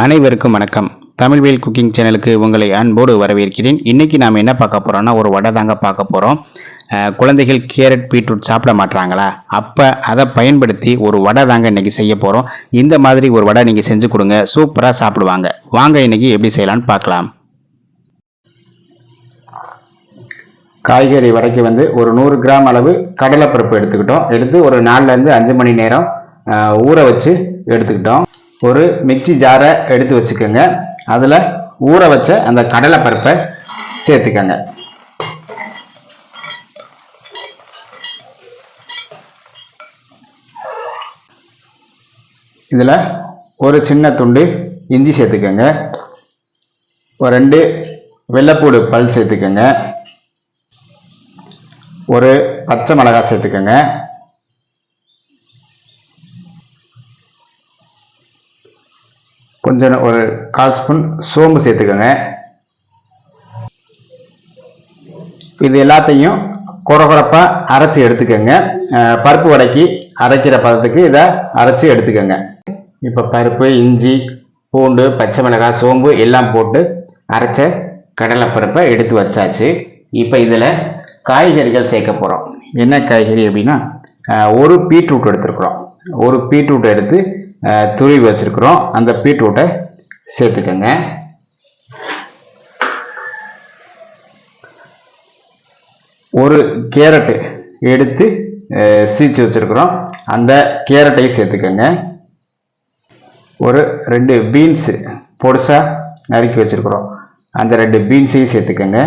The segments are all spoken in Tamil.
அனைவருக்கும் வணக்கம். தமிழ்வேல் குக்கிங் சேனலுக்கு உங்களை அன்போடு வரவேற்கிறேன். இன்னைக்கு நாம் என்ன பார்க்க போகிறோம்னா ஒரு வடை தாங்க பார்க்க போகிறோம் குழந்தைகள் கேரட் பீட்ரூட் சாப்பிட மாட்டாங்களா அப்போ அதை பயன்படுத்தி ஒரு வடை தாங்க இன்னைக்கு செய்ய போகிறோம் இந்த மாதிரி ஒரு வடை நீங்கள் செஞ்சு கொடுங்க. சூப்பராக சாப்பிடுவாங்க. வாங்க இன்னைக்கு எப்படி செய்யலாம்னு பார்க்கலாம். காய்கறி வடைக்கு வந்து ஒரு நூறு கிராம் அளவு கடலைப்பருப்பு எடுத்துக்கிட்டோம். எடுத்து ஒரு நாலுலேருந்து அஞ்சு மணி நேரம் ஊற வச்சு எடுத்துக்கிட்டோம். ஒரு மிக்சி ஜாரை எடுத்து வச்சுக்கோங்க. அதில் ஊற வச்ச அந்த கடலைப்பருப்பை சேர்த்துக்கோங்க. இதில் ஒரு சின்ன துண்டு இஞ்சி சேர்த்துக்கோங்க. ஒரு ரெண்டு வெள்ளைப்பூடு பல் சேர்த்துக்கோங்க. ஒரு பச்சை மிளகாய் சேர்த்துக்கோங்க. கொஞ்சம் ஒரு கால் ஸ்பூன் சோம்பு சேர்த்துக்கோங்க. இது எல்லாத்தையும் குறகுறப்பாக அரைச்சி எடுத்துக்கோங்க. பருப்பு வடைக்கு அரைக்கிற பதத்துக்கு இதை அரைச்சி எடுத்துக்கோங்க. இப்போ பருப்பு இஞ்சி பூண்டு பச்சை மிளகாய் சோம்பு எல்லாம் போட்டு அரைச்ச கடலைப்பருப்பை எடுத்து வச்சாச்சு. இப்போ இதில் காய்கறிகள் சேர்க்க போகிறோம் என்ன காய்கறி அப்படின்னா ஒரு பீட்ரூட் எடுத்துருக்குறோம். ஒரு பீட்ரூட் எடுத்து துருவி வச்சுருக்குறோம். அந்த பீட்ரூட்டை சேர்த்துக்கோங்க. ஒரு கேரட்டு எடுத்து சீச்சு வச்சுருக்குறோம். அந்த கேரட்டையும் சேர்த்துக்கோங்க. ஒரு ரெண்டு பீன்ஸு பொடுசாக நறுக்கி வச்சுருக்குறோம். அந்த ரெண்டு பீன்ஸையும் சேர்த்துக்கோங்க.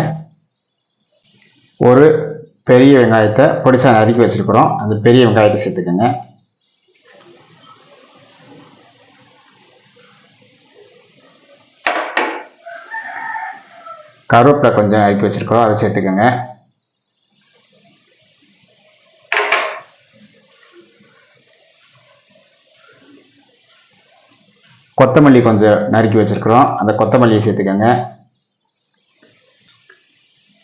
ஒரு பெரிய வெங்காயத்தை பொடிசாக நறுக்கி வச்சுருக்குறோம். அந்த பெரிய வெங்காயத்தை சேர்த்துக்கோங்க. கருவேப்பிலை கொஞ்சம் நறுக்கி வச்சுருக்கோம் அதை சேர்த்துக்கோங்க. கொத்தமல்லி கொஞ்சம் நறுக்கி வச்சுருக்குறோம். அந்த கொத்தமல்லியை சேர்த்துக்கோங்க.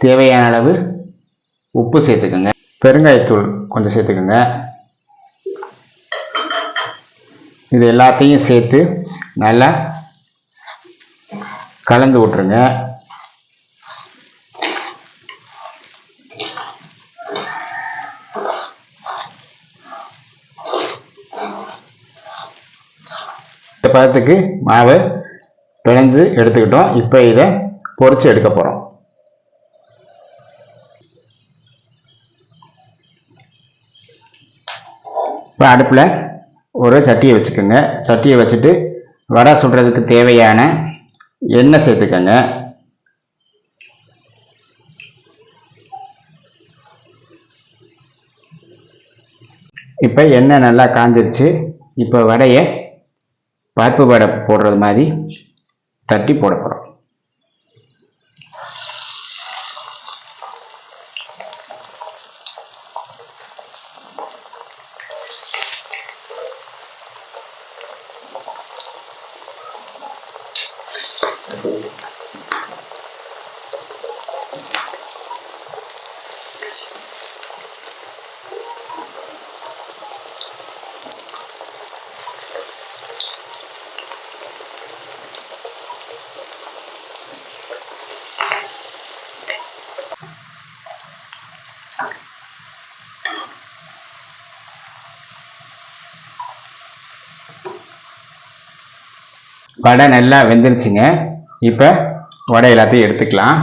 தேவையான அளவு உப்பு சேர்த்துக்கோங்க. பெருங்காயத்தூள் கொஞ்சம் சேர்த்துக்கோங்க. இது எல்லாத்தையும் சேர்த்து நல்லா கலந்து விட்ருங்க இந்த பதத்துக்கு மாவை பிணைஞ்சு எடுத்துக்கிட்டோம். இப்போ இதை பொரிச்சு எடுக்க போகிறோம் இப்போ அடுப்பில் ஒரு சட்டியை வச்சுக்கோங்க. சட்டியை வச்சுட்டு வடை சுடுறதுக்கு தேவையான எண்ணெய் சேர்த்துக்கோங்க. இப்போ எண்ணெய் நல்லா காஞ்சிருச்சு. இப்போ வடையை பருப்பு வடை போடுறது மாதிரி தட்டி போடப்படும் போகிறோம் வடை நல்லா வெந்துருச்சுங்க. இப்போ வடை எல்லாத்தையும் எடுத்துக்கலாம்.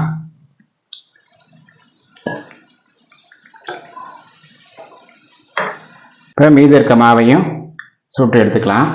இப்போ மீதி இருக்க மாவையும் சுட்டு எடுத்துக்கலாம்.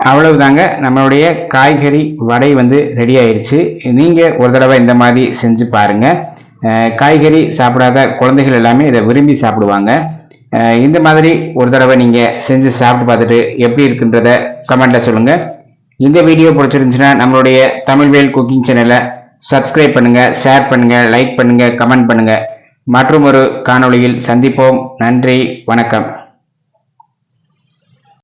அவ்வளவுதாங்க. நம்மளுடைய காய்கறி வடை வந்து ரெடி ஆயிடுச்சு நீங்கள் ஒரு தடவை இந்த மாதிரி செஞ்சு பாருங்கள் காய்கறி சாப்பிடாத குழந்தைகள் எல்லாமே இதை விரும்பி சாப்பிடுவாங்க. இந்த மாதிரி ஒரு தடவை நீங்கள் செஞ்சு சாப்பிட்டு பார்த்துட்டு எப்படி இருக்குன்றத கமெண்ட்டில் சொல்லுங்கள் இந்த வீடியோ பிடிச்சிருந்துச்சுன்னா நம்மளுடைய தமிழ்வேல் குக்கிங் சேனலை சப்ஸ்கிரைப் பண்ணுங்க ஷேர் பண்ணுங்க லைக் பண்ணுங்க கமெண்ட் பண்ணுங்க. மற்றும் ஒரு காணொளியில் சந்திப்போம். நன்றி வணக்கம்.